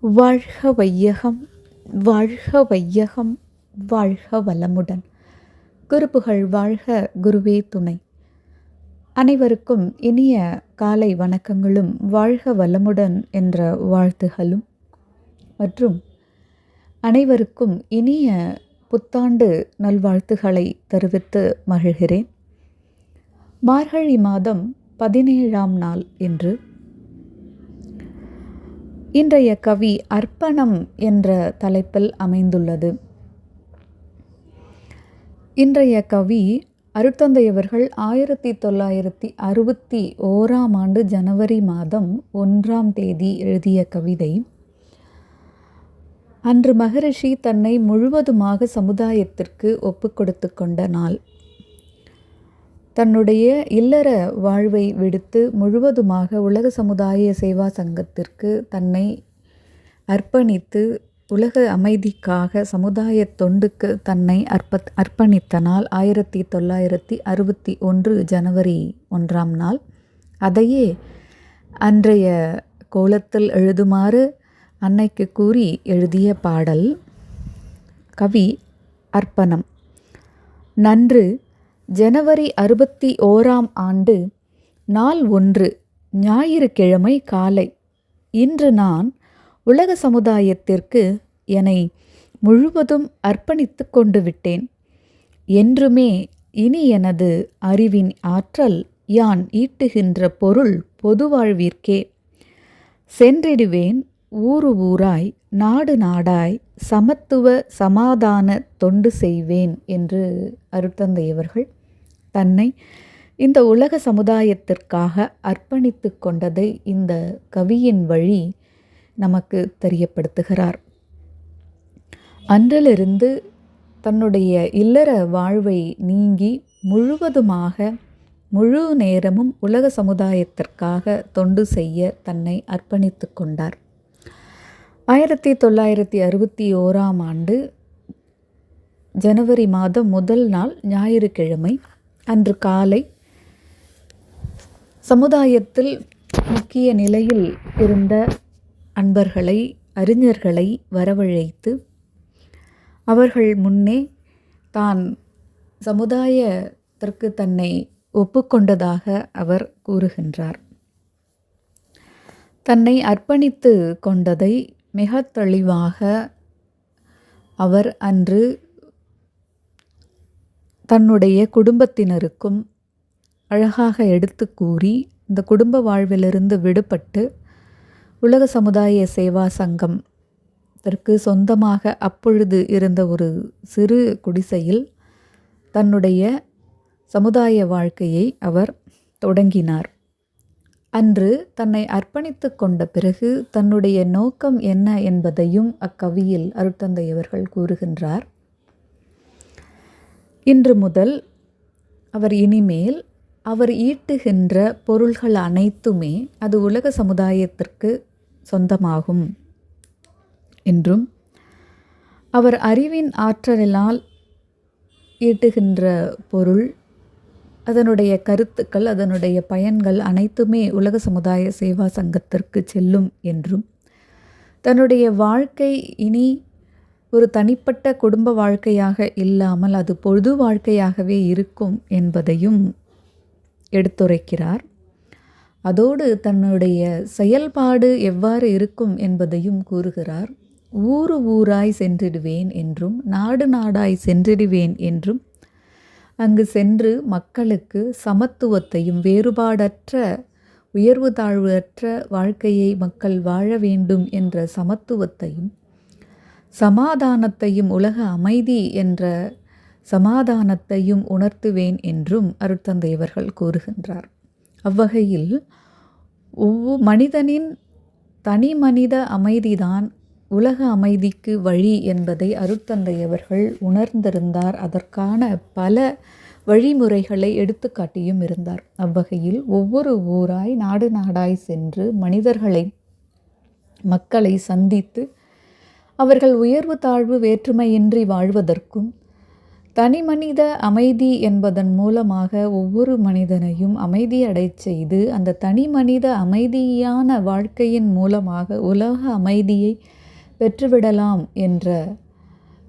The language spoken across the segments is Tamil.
வாழ்க வையகம் வாழ்க வையகம் வாழ்க வளமுடன் குருப்புகழ் வாழ்க குருவே துணை. அனைவருக்கும் இனிய காலை வணக்கங்களும் வாழ்க வளமுடன் என்ற வாழ்த்துகளும். மற்றும் அனைவருக்கும் இனிய புத்தாண்டு நல்வாழ்த்துகளை தெரிவித்து மகிழ்கிறேன். மார்கழி மாதம் பதினேழாம் நாள் என்று இன்றைய கவி அர்ப்பணம் என்ற தலைப்பில் அமைந்துள்ளது. இன்றைய கவி அருட்தந்தையவர்கள் ஆயிரத்தி தொள்ளாயிரத்தி அறுபத்தி ஓராம் ஆண்டு ஜனவரி மாதம் ஒன்றாம் தேதி எழுதிய கவிதை அன்று மகரிஷி தன்னை முழுவதுமாக சமுதாயத்திற்கு ஒப்பு கொடுத்து கொண்ட நாள். தன்னுடைய இல்லற வாழ்வை விடுத்து முழுவதுமாக உலக சமுதாய சேவா சங்கத்திற்கு தன்னை அர்ப்பணித்து உலக அமைதிக்காக சமுதாய தொண்டுக்கு தன்னை அர்ப்ப அர்ப்பணித்த நாள் ஆயிரத்தி தொள்ளாயிரத்தி அறுபத்தி ஒன்று ஜனவரி ஒன்றாம் நாள். அதையே அன்றைய கோலத்தில் எழுதுமாறு அன்னைக்கு கூறி எழுதிய பாடல் கவி அர்ப்பணம். நன்று ஜனவரி அறுபத்தி ஓராம் ஆண்டு நாள் ஒன்று ஞாயிற்றுக்கிழமை காலை. இன்று நான் உலக சமுதாயத்திற்கு என்னை முழுவதும் அர்ப்பணித்து கொண்டு விட்டேன். என்றுமே இனி எனது அறிவின் ஆற்றல் யான் ஈட்டுகின்ற பொருள் பொது வாழ்விற்கே. சென்றிடுவேன் ஊரு ஊராய் நாடு நாடாய் சமத்துவ சமாதான தொண்டு செய்வேன் என்று அருட்தந்தையவர்கள் தன்னை இந்த உலக சமுதாயத்திற்காக அர்ப்பணித்து கொண்டதை இந்த கவியின் வழி நமக்கு தெரியப்படுத்துகிறார். அன்றிலிருந்து தன்னுடைய இல்லற வாழ்வை நீங்கி முழுவதுமாக முழு நேரமும் உலக சமுதாயத்திற்காக தொண்டு செய்ய தன்னை அர்ப்பணித்து கொண்டார். ஆயிரத்தி தொள்ளாயிரத்தி அறுபத்தி ஓராம் ஆண்டு ஜனவரி மாதம் முதல் நாள் ஞாயிற்றுக்கிழமை அன்று காலை சமுதாயத்தில் முக்கிய நிலையில் இருந்த அன்பர்களை அறிஞர்களை வரவழைத்து அவர்கள் முன்னே தான் சமுதாயத்திற்கு தன்னை ஒப்புக்கொண்டதாக அவர் கூறுகின்றார். தன்னை அர்ப்பணித்து கொண்டதை மிக தெளிவாக அவர் அன்று தன்னுடைய குடும்பத்தினருக்கும் அழகாக எடுத்து கூறி இந்த குடும்ப வாழ்விலிருந்து விடுபட்டு உலக சமுதாய சேவா சங்கம் இதற்கு சொந்தமாக அப்பொழுது இருந்த ஒரு சிறு குடிசையில் தன்னுடைய சமுதாய வாழ்க்கையை அவர் தொடங்கினார். அன்று தன்னை அர்ப்பணித்து கொண்ட பிறகு தன்னுடைய நோக்கம் என்ன என்பதையும் அக்கவியில் அருட்தந்தையவர்கள் கூறுகின்றார். இன்று முதல் அவர் இனிமேல் அவர் ஈட்டுகின்ற பொருள்கள் அனைத்துமே அது உலக சமுதாயத்திற்கு சொந்தமாகும். என்றும் அவர் அறிவின் ஆற்றலினால் ஈட்டுகின்ற பொருள் அதனுடைய கருத்துக்கள் அதனுடைய பயன்கள் அனைத்துமே உலக சமுதாய சேவா சங்கத்திற்கு செல்லும் என்றும் தன்னுடைய வாழ்க்கை இனி ஒரு தனிப்பட்ட குடும்ப வாழ்க்கையாக இல்லாமல் அது பொது வாழ்க்கையாகவே இருக்கும் என்பதையும் எடுத்துரைக்கிறார். அதோடு தன்னுடைய செயல்பாடு எவ்வாறு இருக்கும் என்பதையும் கூறுகிறார். ஊரு ஊராய் சென்றிடுவேன் என்றும் நாடு நாடாய் சென்றிடுவேன் என்றும் அங்கு சென்று மக்களுக்கு சமத்துவத்தையும் வேறுபாடற்ற உயர்வு தாழ்வு அற்ற வாழ்க்கையை மக்கள் வாழ வேண்டும் என்ற சமத்துவத்தையும் சமாதானத்தையும் உலக அமைதி என்ற சமாதானத்தையும் உணர்த்துவேன் என்றும் அருட்தந்தையவர்கள் கூறுகின்றார். அவ்வகையில் ஒவ்வொரு மனிதனின் தனி மனித அமைதிதான் உலக அமைதிக்கு வழி என்பதை அருட்தந்தையவர்கள் உணர்ந்திருந்தார். அதற்கான பல வழிமுறைகளை எடுத்துக்காட்டியும் இருந்தார். அவ்வகையில் ஒவ்வொரு ஊராய் நாடு நாடாய் சென்று மனிதர்களை மக்களை சந்தித்து அவர்கள் உயர்வு தாழ்வு வேற்றுமையின்றி வாழ்வதற்கும் தனி மனித அமைதி என்பதன் மூலமாக ஒவ்வொரு மனிதனையும் அமைதியடைச் செய்து அந்த தனி மனித அமைதியான வாழ்க்கையின் மூலமாக உலக அமைதியை பெற்றுவிடலாம் என்ற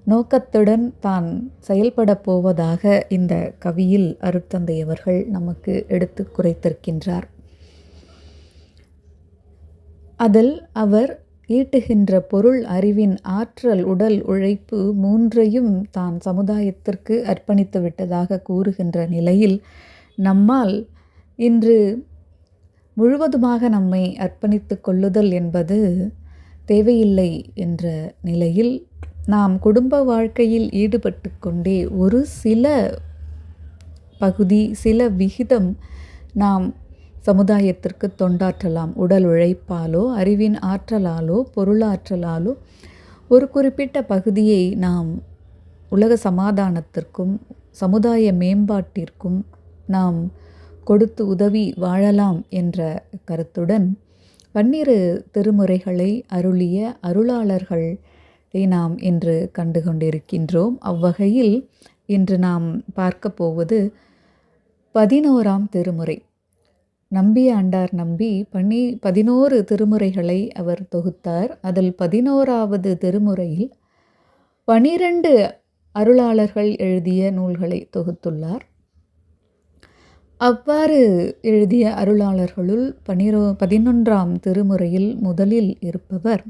நோக்கத்துடன் தான் செயல்பட போவதாக இந்த கவியில் அருட்தந்தை அவர்கள் நமக்கு எடுத்து குறைத்திருக்கின்றார். அதில் அவர் ஈட்டுகின்ற பொருள் அறிவின் ஆற்றல் உடல் உழைப்பு மூன்றையும் தான் சமுதாயத்திற்கு அர்ப்பணித்து விட்டதாக கூறுகின்ற நிலையில் நம்மால் இன்று முழுவதுமாக நம்மை அர்ப்பணித்து கொள்ளுதல் என்பது தேவையில்லை என்ற நிலையில் நாம் குடும்ப வாழ்க்கையில் ஈடுபட்டு கொண்டே ஒரு சில பகுதி சில விகிதம் நாம் சமுதாயத்திற்கு தொண்டாற்றலாம். உடல் உழைப்பாலோ அறிவின் ஆற்றலாலோ பொருளாற்றலாலோ ஒரு குறிப்பிட்ட பகுதியை நாம் உலக சமாதானத்திற்கும் சமுதாய மேம்பாட்டிற்கும் நாம் கொடுத்து உதவி வாழலாம் என்ற கருத்துடன் பன்னிரு திருமுறைகளை அருளிய அருளாளர்களை நாம் இன்று கண்டு கொண்டிருக்கின்றோம் அவ்வகையில் இன்று நாம் பார்க்க போவது பதினோராம் திருமுறை. நம்பி ஆண்டார் நம்பி பனி பதினோரு திருமுறைகளை அவர் தொகுத்தார். அதில் பதினோராவது திருமுறையில் பனிரெண்டு அருளாளர்கள் எழுதிய நூல்களை தொகுத்துள்ளார். அவ்வாறு எழுதிய அருளாளர்களுள் பனிரோ பதினொன்றாம் திருமுறையில் முதலில் இருப்பவர்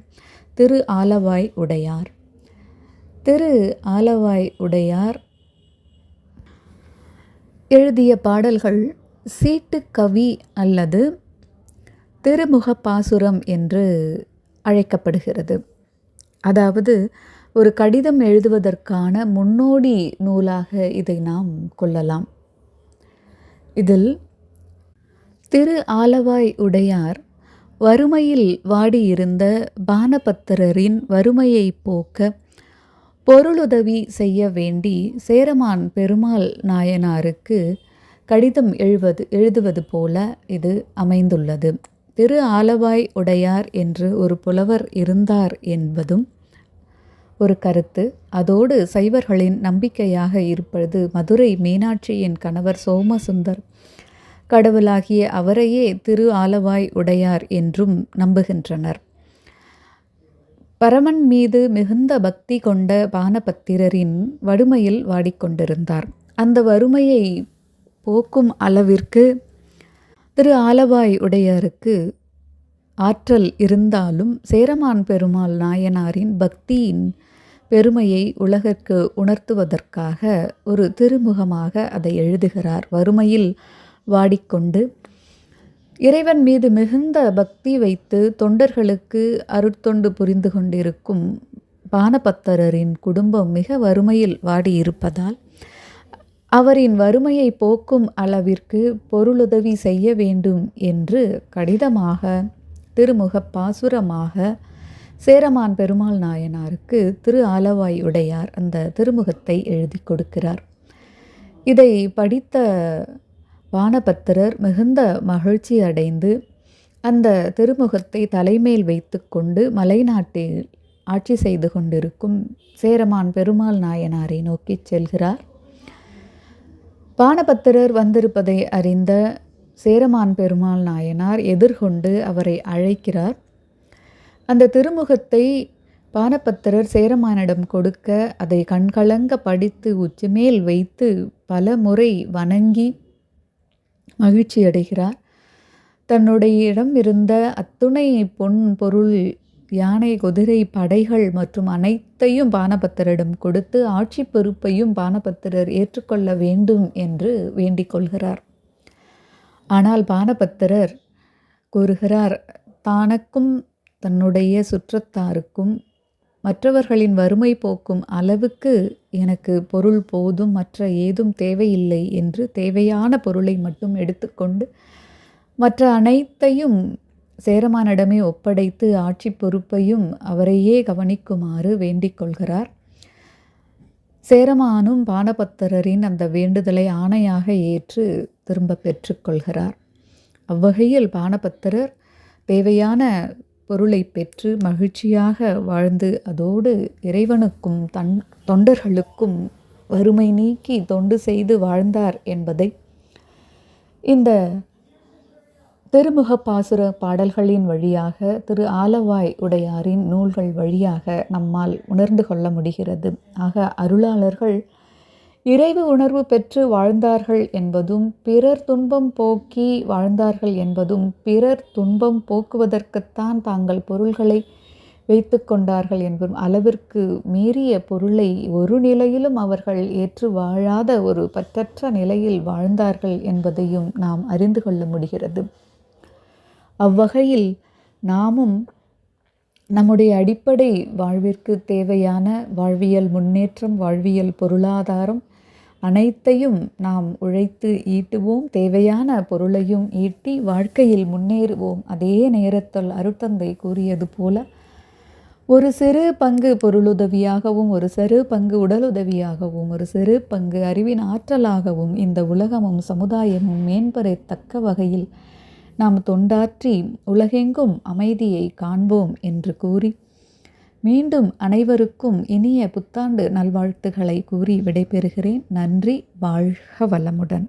திரு ஆலவாய் உடையார். திரு ஆலவாய் உடையார் எழுதிய பாடல்கள் சீட்டுக்கவி அல்லது திருமுகப்பாசுரம் என்று அழைக்கப்படுகிறது. அதாவது ஒரு கடிதம் எழுதுவதற்கான முன்னோடி நூலாக இதை நாம் கொள்ளலாம். இதில் திரு ஆலவாய் உடையார் வறுமையில் வாடியிருந்த பானபத்திரரின் வறுமையை போக்க பொருளுதவி செய்ய வேண்டி சேரமான் பெருமாள் நாயனாருக்கு கடிதம் எழுவது எழுதுவது போல இது அமைந்துள்ளது. திரு ஆலவாய் உடையார் என்று ஒரு புலவர் இருந்தார் என்பதும் ஒரு கருத்து. அதோடு சைவர்களின் நம்பிக்கையாக இருப்பது மதுரை மீனாட்சியின் கணவர் சோமசுந்தர் கடவுளாகிய அவரையே திரு ஆலவாய் உடையார் என்றும் நம்புகின்றனர். பரமன் மீது மிகுந்த பக்தி கொண்ட பானபத்திரரின் வறுமையில் வாடிக்கொண்டிருந்தார். அந்த வறுமையை போக்கும் அளவிற்கு திரு ஆலவாய் உடையாருக்கு ஆற்றல் இருந்தாலும் சேரமான் பெருமாள் நாயனாரின் பக்தியின் பெருமையை உலகிற்கு உணர்த்துவதற்காக ஒரு திருமுகமாக அதை எழுதுகிறார். வறுமையில் வாடிக்கொண்டு இறைவன் மீது மிகுந்த பக்தி வைத்து தொண்டர்களுக்கு அருட்தொண்டு புரிந்து கொண்டிருக்கும் பானபத்தரரின் குடும்பம் மிக வறுமையில் வாடியிருப்பதால் அவரின் வறுமையை போக்கும் அளவிற்கு பொருளுதவி செய்ய வேண்டும் என்று கடிதமாக திருமுக பாசுரமாக சேரமான் பெருமாள் நாயனாருக்கு திரு ஆலவாய் உடையார் அந்த திருமுகத்தை எழுதி கொடுக்கிறார். இதை படித்த வானபத்திரர் மிகுந்த மகிழ்ச்சி அடைந்து அந்த திருமுகத்தை தலைமேல் வைத்து கொண்டு மலைநாட்டில் ஆட்சி செய்து கொண்டிருக்கும் சேரமான் பெருமாள் நாயனாரை நோக்கி செல்கிறார். பானபத்திரர் வந்திருப்பதை அறிந்த சேரமான் பெருமாள் நாயனார் எதிர்கொண்டு அவரை அழைக்கிறார். அந்த திருமுகத்தை பானபத்திரர் சேரமானிடம் கொடுக்க அதை கண்கலங்க படித்து உச்சிமேல் வைத்து பல முறை வணங்கி மகிழ்ச்சி அடைகிறார் தன்னுடைய இடம் இருந்த அத்துணை பொன் பொருள் யானை குதிரை படைகள் மற்றும் அனைத்தையும் பானபத்திரரிடம் கொடுத்து ஆட்சி பொறுப்பையும் பானபத்திரர் ஏற்றுக்கொள்ள வேண்டும் என்று வேண்டிக் கொள்கிறார். ஆனால் பானபத்திரர் கூறுகிறார் தானக்கும் தன்னுடைய சுற்றத்தாருக்கும் மற்றவர்களின் வறுமை போக்கும் அளவுக்கு எனக்கு பொருள் போதும் மற்ற ஏதும் தேவையில்லை என்று தேவையான பொருளை மட்டும் எடுத்துக்கொண்டு மற்ற அனைத்தையும் சேரமானிடமே ஒப்படைத்து ஆட்சி பொறுப்பையும் அவரையே கவனிக்குமாறு வேண்டிக் கொள்கிறார் சேரமானும் பானபத்தரின் அந்த வேண்டுதலை ஆணையாக ஏற்று திரும்ப பெற்றுக்கொள்கிறார் அவ்வகையில் பானபத்திரர் தேவையான பொருளை பெற்று மகிழ்ச்சியாக வாழ்ந்து அதோடு இறைவனுக்கும் தன் தொண்டர்களுக்கும் வறுமை நீக்கி தொண்டு செய்து வாழ்ந்தார் என்பதை இந்த திருமுக பாசுர பாடல்களின் வழியாக திரு ஆலவாய் உடையாரின் நூல்கள் வழியாக நம்மால் உணர்ந்து கொள்ள முடிகிறது. ஆக அருளாளர்கள் இறைவு உணர்வு பெற்று வாழ்ந்தார்கள் என்பதும் பிறர் துன்பம் போக்கி வாழ்ந்தார்கள் என்பதும் பிறர் துன்பம் போக்குவதற்குத்தான் தாங்கள் பொருள்களை வைத்து கொண்டார்கள் என்பதும் அளவிற்கு மீறிய பொருளை ஒரு நிலையிலும் அவர்கள் ஏற்று வாழாத ஒரு பற்றற்ற நிலையில் வாழ்ந்தார்கள் என்பதையும் நாம் அறிந்து கொள்ள முடிகிறது. அவ்வகையில் நாமும் நம்முடைய அடிப்படை வாழ்விற்கு தேவையான வாழ்வியல் முன்னேற்றம் வாழ்வியல் பொருளாதாரம் அனைத்தையும் நாம் உழைத்து ஈட்டுவோம். தேவையான பொருளையும் ஈட்டி வாழ்க்கையில் முன்னேறுவோம். அதே நேரத்தில் அருட்தந்தை கூறியது போல ஒரு சிறு பங்கு பொருளுதவியாகவும் ஒரு சிறு பங்கு உடலுதவியாகவும் ஒரு சிறு பங்கு அறிவின் ஆற்றலாகவும் இந்த உலகமும் சமுதாயமும் மேம்பெறத்தக்க வகையில் நாம் தொண்டாற்றி உலகெங்கும் அமைதியை காண்போம் என்று கூறி மீண்டும் அனைவருக்கும் இனிய புத்தாண்டு நல்வாழ்த்துக்களை கூறி விடைபெறுகிறேன். நன்றி வாழ்க வளமுடன்.